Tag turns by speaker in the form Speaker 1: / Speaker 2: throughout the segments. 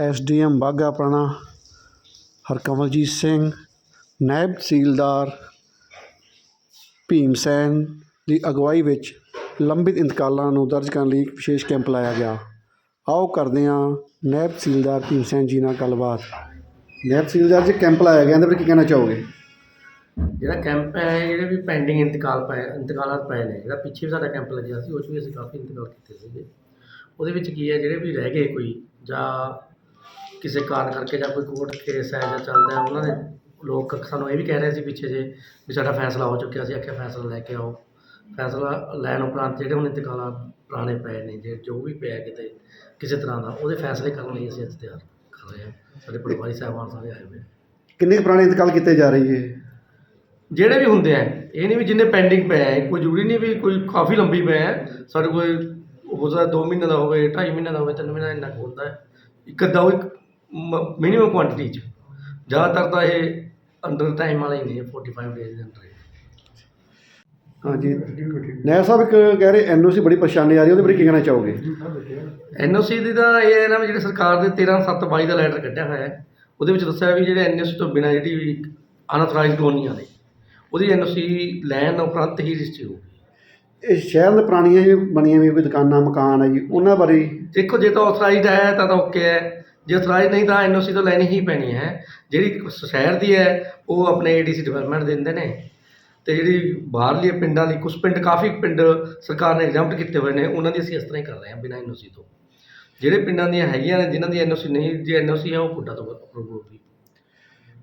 Speaker 1: SDM Bagha ਪੁਰਾਣਾ ਹਰਕਮਲਜੀਤ ਸਿੰਘ ਨਾਇਬ ਤਹਿਸੀਲਦਾਰ ਭੀਮ ਸੈਨ ਦੀ ਅਗਵਾਈ ਵਿੱਚ ਲੰਬਿਤ ਇੰਤਕਾਲਾਂ ਨੂੰ ਦਰਜ ਕਰਨ ਲਈ ਇੱਕ ਵਿਸ਼ੇਸ਼ ਕੈਂਪ ਲਾਇਆ ਗਿਆ। ਆਓ ਕਰਦੇ ਹਾਂ ਨਾਇਬ ਤਹਿਸੀਲਦਾਰ ਭੀਮ ਸੈਨ ਜੀ ਨਾਲ ਗੱਲਬਾਤ। ਨਾਇਬ ਤਹਿਸੀਲਦਾਰ ਜੀ ਕੈਂਪ ਲਾਇਆ ਗਿਆ ਇਹਦੇ ਬਾਰੇ ਕੀ ਕਹਿਣਾ ਚਾਹੋਗੇ?
Speaker 2: ਜਿਹੜਾ ਕੈਂਪ ਹੈ ਜਿਹੜੇ ਵੀ ਪੈਂਡਿੰਗ ਇੰਤਕਾਲ ਪਏ ਇੰਤਕਾਲਾਤ ਪਏ ਨੇ ਜਿਹੜਾ ਪਿੱਛੇ ਵੀ ਸਾਡਾ ਕੈਂਪ ਲੱਗਿਆ ਸੀ ਉਹ 'ਚ ਵੀ ਅਸੀਂ ਕਾਫੀ ਇੰਤਕਾਲ ਕੀਤੇ ਸੀਗੇ। ਉਹਦੇ ਵਿੱਚ ਕੀ ਹੈ ਜਿਹੜੇ ਵੀ ਰਹਿ ਗਏ ਕੋਈ ਜਾਂ ਕਿਸੇ ਕਾਰਨ ਕਰਕੇ ਜਾਂ ਕੋਈ ਕੋਰਟ ਕੇਸ ਹੈ ਜਾਂ ਚੱਲਦਾ ਉਹਨਾਂ ਦੇ ਲੋਕ ਸਾਨੂੰ ਇਹ ਵੀ ਕਹਿ ਰਹੇ ਸੀ ਪਿੱਛੇ ਜੇ ਵੀ ਸਾਡਾ ਫੈਸਲਾ ਹੋ ਚੁੱਕਿਆ ਸੀ ਆਖਿਆ ਫੈਸਲਾ ਲੈ ਕੇ ਆਓ। ਫੈਸਲਾ ਲੈਣ ਉਪਰੰਤ ਜਿਹੜੇ ਹੁਣ ਇੰਤਕਾਲਾਂ ਪੁਰਾਣੇ ਪਏ ਨੇ ਜੇ ਜੋ ਵੀ ਪਿਆ ਕਿਤੇ ਕਿਸੇ ਤਰ੍ਹਾਂ ਦਾ ਉਹਦੇ ਫੈਸਲੇ ਕਰਨ ਲਈ ਅਸੀਂ ਅੱਜ ਤਿਆਰ ਕਰ ਰਹੇ ਹਾਂ। ਸਾਡੇ ਪਰਿਵਾਰੀ ਸਾਹਿਬਾਨ ਸਾਰੇ ਆਏ ਹੋਏ।
Speaker 1: ਕਿੰਨੇ ਕੁ ਪੁਰਾਣੇ ਇੰਤਕਾਲ ਕੀਤੇ ਜਾ ਰਹੇ ਹੈ
Speaker 2: ਜਿਹੜੇ ਵੀ ਹੁੰਦੇ ਆ ਇਹ ਨਹੀਂ ਵੀ ਜਿੰਨੇ ਪੈਂਡਿੰਗ ਪਏ ਆ ਕੋਈ ਜ਼ਰੂਰੀ ਨਹੀਂ ਵੀ ਕੋਈ ਕਾਫੀ ਲੰਬੀ ਪਏ ਆ। ਸਾਡੇ ਕੋਲ ਹੋ ਸਕਦਾ 2 ਮਹੀਨੇ ਦਾ ਹੋਵੇ 2.5 ਮਹੀਨੇ ਦਾ ਹੋਵੇ 3 ਮਹੀਨੇ ਦਾ ਇੰਨਾ ਕੁ ਹੁੰਦਾ ਹੈ। ਇੱਕ ਅੱਧਾ ਉਹ ਇੱਕ ਮਿਨੀਮਮ ਕੁਆਂਟੀਟੀ ਚ। ਜ਼ਿਆਦਾਤਰ ਤਾਂ ਇਹ ਅੰਡਰ ਟਾਈਮ ਵਾਲੇ ਹੀ ਨੇ 45 ਡੇਜ਼ ਦੇ ਅੰਦਰ ਹੀ।
Speaker 1: ਹਾਂਜੀ। ਨਾਇਬ ਸਾਹਿਬ ਇੱਕ ਕਹਿ ਰਹੇ ਐਨਓਸੀ ਬੜੀ ਪਰੇਸ਼ਾਨੀ ਆ ਰਹੀ ਹੈ ਉਹਦੇ ਬਾਰੇ ਕੀ ਕਹਿਣਾ ਚਾਹੋਗੇ?
Speaker 2: ਐਨਓਸੀ ਦੀ ਤਾਂ ਇਹ ਹੈ ਨਾ ਵੀ ਜਿਹੜੀ ਸਰਕਾਰ ਦੇ 13/7/22 ਦਾ ਲੈਟਰ ਕੱਢਿਆ ਹੋਇਆ ਹੈ ਉਹਦੇ ਵਿੱਚ ਦੱਸਿਆ ਵੀ ਜਿਹੜੇ ਐਨਓਸੀ ਤੋਂ ਬਿਨਾਂ ਜਿਹੜੀ ਵੀ ਅਨਥਰਾਈਜ਼ਡ ਕਲੋਨੀਆਂ ਨੇ ਉਹਦੀ। ਐਨਓਸੀ ਲੈਣ ਉਪਰੰਤ ਹੀ ਰਜਿਸਟਰੀ ਹੋਊਗੀ
Speaker 1: ਇਹ ਸ਼ਹਿਰ ਦੇ ਪੁਰਾਣੀਆਂ ਜੀ ਬਣੀਆਂ ਵੀ ਦੁਕਾਨਾਂ ਮਕਾਨ ਹੈ ਜੀ ਉਹਨਾਂ ਬਾਰੇ
Speaker 2: ਦੇਖੋ ਜੇ ਤਾਂ ਆਥਰਾਈਜ਼ਡ ਹੈ ਤਾਂ ਤਾਂ ਓਕੇ ਹੈ। ਜੇ ਆਥਰਾਈਜ਼ਡ ਨਹੀਂ ਤਾਂ ਐਨਓਸੀ ਤਾਂ ਲੈਣੀ ਹੀ ਪੈਣੀ ਹੈ। ਜਿਹੜੀ ਸ਼ਹਿਰ ਦੀ ਹੈ ਉਹ ਆਪਣੇ ਏਡੀਸੀ ਡਿਵੈਲਪਮੈਂਟ ਦਿੰਦੇ ਨੇ। ਤੇ ਜਿਹੜੀ ਬਾਹਰਲੀ ਪਿੰਡਾਂ ਦੀ ਕੁਝ ਪਿੰਡ ਕਾਫੀ ਪਿੰਡ ਸਰਕਾਰ ਨੇ ਐਗਜ਼ਾਮਟ ਕੀਤੇ ਹੋਏ ਨੇ ਉਹਨਾਂ ਦੀ ਅਸੀਂ ਇਸ ਤਰ੍ਹਾਂ ਹੀ ਕਰ ਰਹੇ ਹਾਂ ਬਿਨਾਂ ਐਨਓਸੀ ਤੋਂ। ਜਿਹੜੇ ਪਿੰਡਾਂ ਦੀਆਂ ਹੈਗੀਆਂ ਨੇ ਜਿਨ੍ਹਾਂ ਦੀ ਐਨਓਸੀ ਨਹੀਂ ਜੇ ਐਨਓਸੀ ਹੈ ਉਹ ਪੁੱਡਾ ਤੋਂ ਅਪਰੂਵ ਹੋਊਗੀ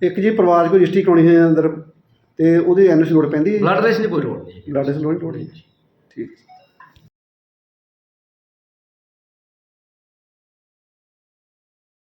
Speaker 1: ਇੱਕ ਜੀ ਪਰਿਵਾਰ ਕੋਈ ਰਜਿਸਟਰੀ ਕਰਾਉਣੀ ਹੈ ਅੰਦਰ ਤੇ ਉਹਦੀ ਐਨਓਸੀ ਲੋੜ ਪੈਂਦੀ ਹੈ
Speaker 2: ਬਲੱਡ ਰੇਸ਼ਨ ਦੀ ਕੋਈ ਲੋੜ ਨਹੀਂ
Speaker 1: ਬਲੱਡ ਲੋੜ ਲੋੜ? ਨਹੀਂ ਠੀਕ